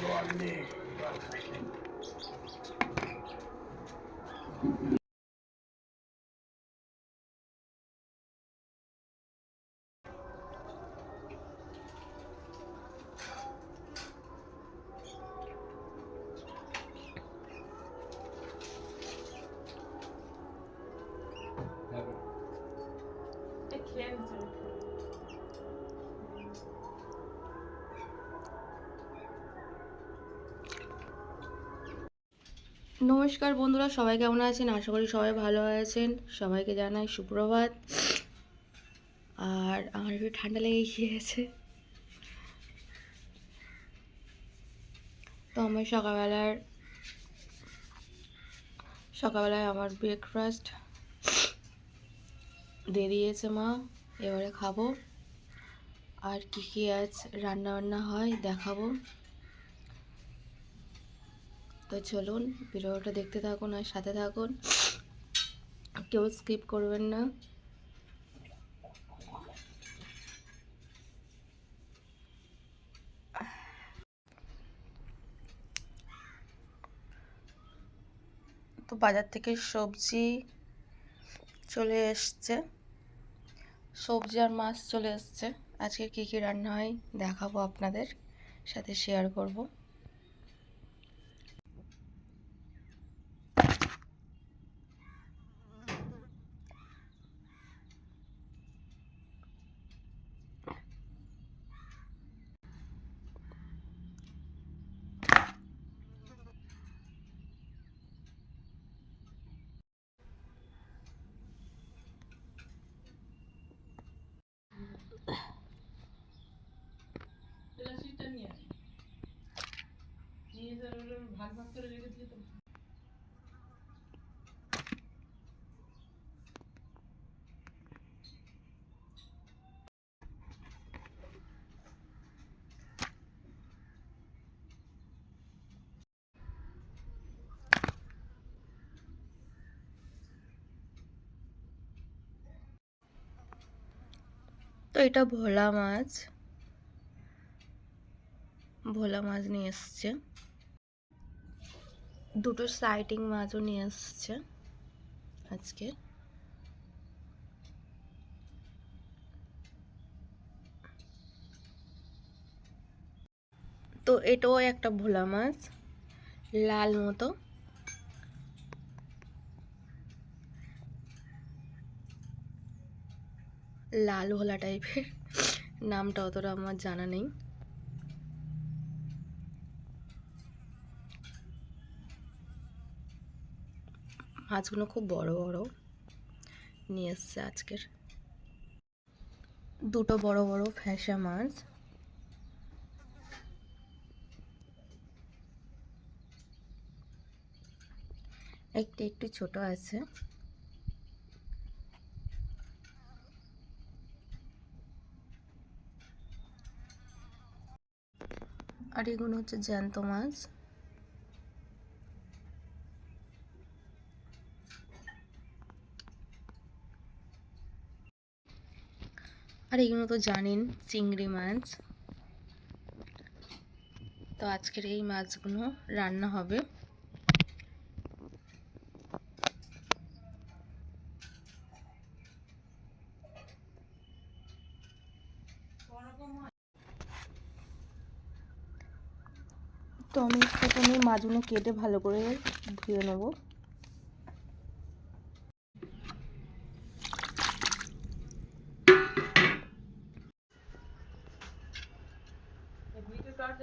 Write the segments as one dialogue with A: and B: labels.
A: I can't do it. নমস্কার বন্ধুরা, সবাই কেমন আছেন? আশা করি সবাই ভালো আছেন। সবাইকে জানাই সুপ্রভাত। আর আমার একটু ঠান্ডা লেগে গিয়েছে। তো আমার সকালবেলার, সকালবেলায় আমার ব্রেকফাস্ট দিয়ে দিয়েছে মা। এবারে খাব। আর কী কী আজ রান্না বান্না হয় দেখাবো। তো চলুন ভিডিওটা দেখতে থাকুন আর সাথে থাকুন। কেউ স্কিপ করবেন না। তো বাজার থেকে সবজি চলে এসছে। সবজি আর মাছ চলে এসছে। আজকে কী কী রান্না হয় দেখাবো আপনাদের, সাথে শেয়ার করব। তো এটা ভোলা মাছ। ভোলা মাছ নিয়ে এসছে। দুটো সাইটিং মাছও নিয়ে এসছে আজকে। তো এটাও একটা ভোলা মাছ, লাল মতো। লাল ভোলা টাইপের নামটা অতটা আমার জানা নেই। মাছগুলো খুব বড় বড় নিয়ে এসছে আজকের। দুটো বড় বড় ফ্যাসা মাছ। একটা একটু ছোট আছে। আর এগুলো হচ্ছে জ্যান্ত মাছ। আর এগুলো তো জানেন, চিংড়ি মাছ। তো আজকের এই মাছগুলো রান্না হবে। তো আমি প্রথমে মাছগুলো কেটে ভালো করে ধুয়ে নেব।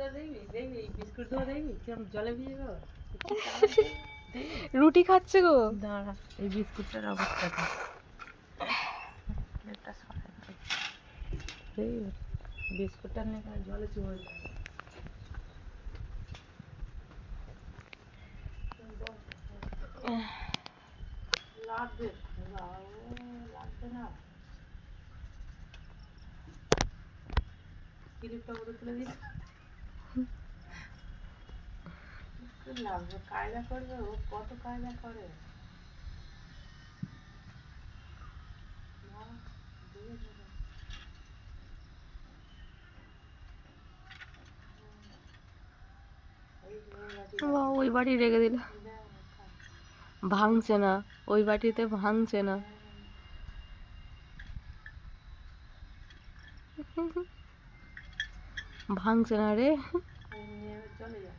A: রুটি খাচ্ছে গো।
B: দাঁড়া এই বিস্কুটটার অবস্থাটা বিস্কুটটা নিয়ে জলে চুয়ে লাগবে লাগবে না। ক্লিপটা করে তুলে দিস লাগবে কায়দা করবে ও? কত কায়দা করে?
A: ওই বাড়ি রেখে দিল। ভাঙছে না, ওই বাটিতে ভাঙছে না। ভাঙছে না রে
B: নিয়ে চলে যা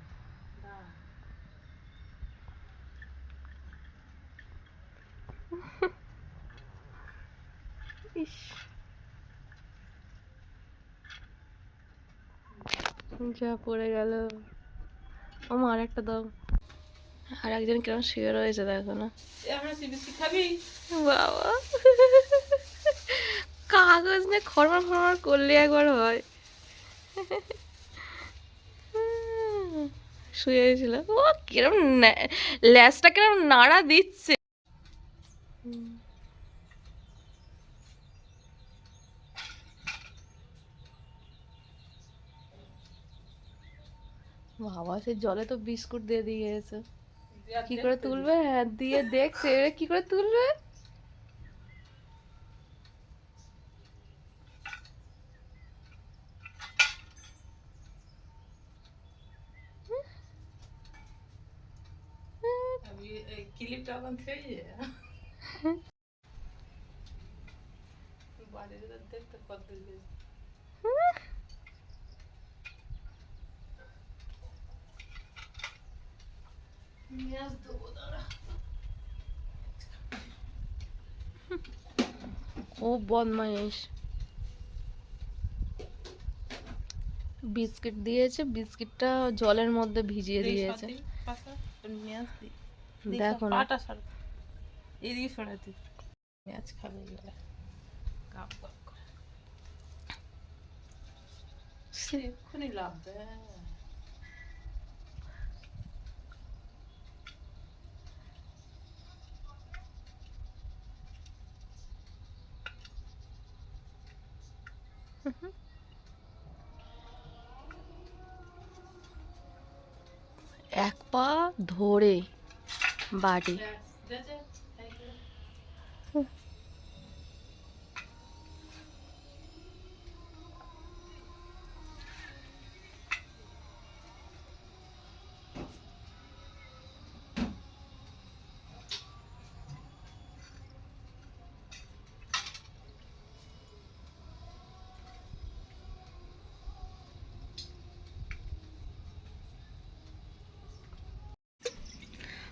B: দাঁড়া।
A: ইস যা পড়ে গেল ও মা আর একটা দাও আর একজন কিরম শুয়ে রয়েছে দেখো না বাবা কাগজ নিয়ে খরমার খরমার করলে একবার হয় শুয়েছিল ও কিরম ন্যা- ল্যাজটা কিরম নাড়া দিচ্ছে বাবা সে জলে তো বিস্কুট দিয়ে দিয়েছে। কি করে তুলবে? হ্যাঁ দিয়ে দেখছে। কি করে তুলবে?
B: ক্লিপটা এখন থেকে
A: ও বদমাইশ বিস্কিট দিয়েছে বিস্কিটটা জলের মধ্যে ভিজিয়ে দিয়েছে। দেখো না।
B: সর এদিকে সরাতে পেঁয়াজ খাবে
A: এক পা ধরে বাড়ি।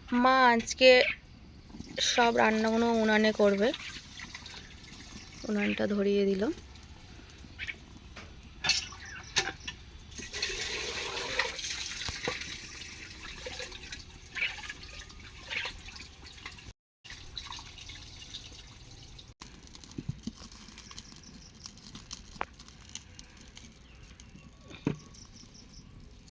A: মা আজকে সব রান্নাগুলো উনানে করবে। উনানটা ধরিয়ে দিল।